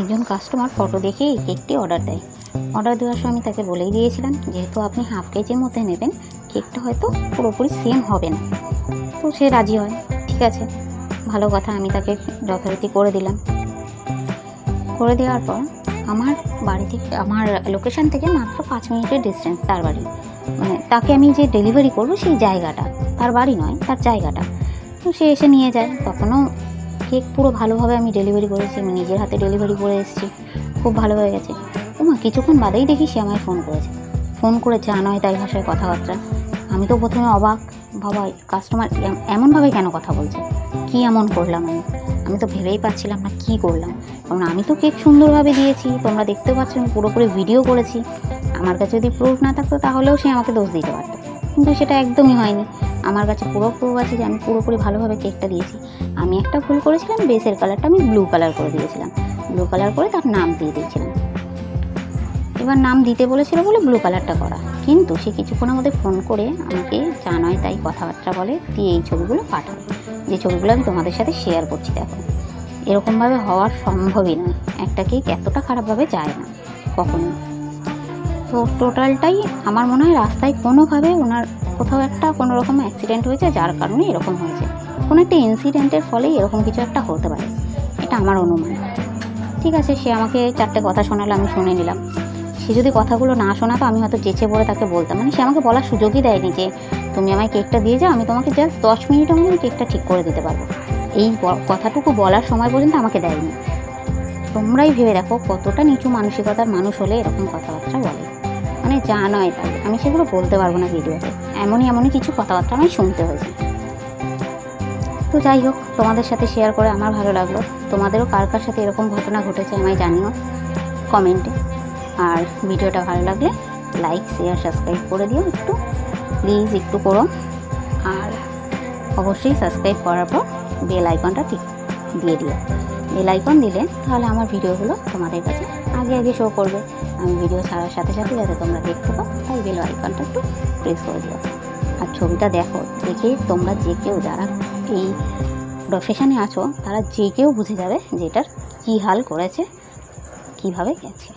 একজন customer photo দেখে এই কেকটি অর্ডার দেয়। অর্ডার দেওয়ার সময় আমি তাকে বলেই দিয়েছিলাম যেহেতু আপনি হাফ কেজির মধ্যে নেবেন কেকটা হয়তো পুরোপুরি সেম হবে না। তো সে রাজি হয়। ঠিক আছে, ভালো কথা, আমি তাকে যথারীতি করে দিলাম। করে দেওয়ার পর আমার বাড়ি থেকে, আমার লোকেশন থেকে মাত্র পাঁচ মিনিটের ডিস্টেন্স তার বাড়ি। মানে তাকে আমি যে ডেলিভারি করব সেই জায়গাটা, তার বাড়ি নয়, তার জায়গাটা। তো সে এসে নিয়ে যায়, তখনও কেক পুরো ভালোভাবে আমি ডেলিভারি করেছি, আমি নিজের হাতে ডেলিভারি করে এসেছি। খুব ভালো হয়ে গেছে। ওমা কিছুক্ষণ বাদেই দেখি সে আমায় ফোন করেছে। ফোন করেছে যা নয় তাই ভাষায় কথাবার্তা। আমি তো প্রথমে অবাক, বাবা কাস্টমার এমনভাবে কেন কথা বলছে? কি এমন করলাম আমি? আমি তো ভেবেই পাচ্ছিলাম না কি করলাম। কারণ আমি তো কেক সুন্দরভাবে দিয়েছি, তোমরা দেখতে পাচ্ছ আমি পুরোপুরি ভিডিও করেছি। আমার কাছে যদি প্রুফ না থাকতো তাহলেও সে আমাকে দোষ দিতে পারতো। কিন্তু সেটা একদমই হয়নি। আমার কাছে পুরো প্রুফ আছে যে আমি পুরোপুরি ভালোভাবে কেকটা দিয়েছি। আমি একটা ভুল করেছিলাম, বেসের কালারটা আমি ব্লু কালার করে দিয়েছিলাম। ব্লু কালার করে তার নাম দিয়ে দিয়েছিলাম। এবার নাম দিতে বলেছিল বলে ব্লু কালারটা করা। কিন্তু সে কিছুক্ষণের মধ্যে ফোন করে আমাকে যা নয় তাই কথাবার্তা বলে দিয়ে এই ছবিগুলো পাঠায় যে ছবিগুলো আমি তোমাদের সাথে শেয়ার করছি দেখো। এরকমভাবে হওয়ার সম্ভবই নয়। একটা কেক এতটা খারাপভাবে যায় না কখনো তো টোটালটাই আমার মনে হয় রাস্তায় কোনোভাবে ওনার কোথাও একটা কোনো রকম অ্যাক্সিডেন্ট হয়েছে, যার কারণে এরকম হয়েছে। কোনো একটা ইনসিডেন্টের ফলেই এরকম কিছু একটা হতে পারে। এটা আমার অনুমান। ঠিক আছে, সে আমাকে চারটে কথা শোনালো, আমি শুনে নিলাম। সে যদি কথাগুলো না শোনাতো, আমি হয়তো চেঁচে পড়ে তাকে বলতাম। মানে সে আমাকে বলার সুযোগই দেয়নি যে, তুমি আমায় কেকটা দিয়ে যাও, আমি তোমাকে জাস্ট দশ মিনিটের মধ্যে আমি কেকটা ঠিক করে দিতে পারব। এই কথাটুকু বলার সময় পর্যন্ত আমাকে দেয়নি। তোমরাই ভেবে দেখো, কতটা নিচু মানসিকতার মানুষ হলে এরকম কথাবার্তা বলে। মানে যা নয় তাই আমি সেগুলো বলতে পারব না ভিডিওতে। এমনই এমনই কিছু কথাবার্তা আমায় শুনতে হয়েছে। তো যাই হোক, তোমাদের সাথে শেয়ার করে আমার ভালো লাগল। তোমাদেরও কার কার সাথে এরকম ঘটনা ঘটেছে আমায় জানিও কমেন্টে আর ভিডিওটা ভালো লাগলে লাইক শেয়ার সাবস্ক্রাইব করে দিও একটু। প্লিজ একটু করো। আর অবশ্যই সাবস্ক্রাইব করার পর বেল আইকনটা ঠিক দিয়ে দিও। বেল আইকন দিলে তাহলে আমার ভিডিওগুলো তোমাদের কাছে আগে আগে শো করবে। আমি ভিডিও ছাড়ার সাথে সাথে যাতে তোমরা দেখতে পাও, তাই বেল আইকনটা একটু প্রেস করে দিও। আর ছবিটা দেখো, দেখে তোমরা যে কেউ যারা এই প্রফেশনে আছো, তারা যে কেউ বুঝে যাবে যে এটার কী হাল করেছে, কীভাবে গেছে।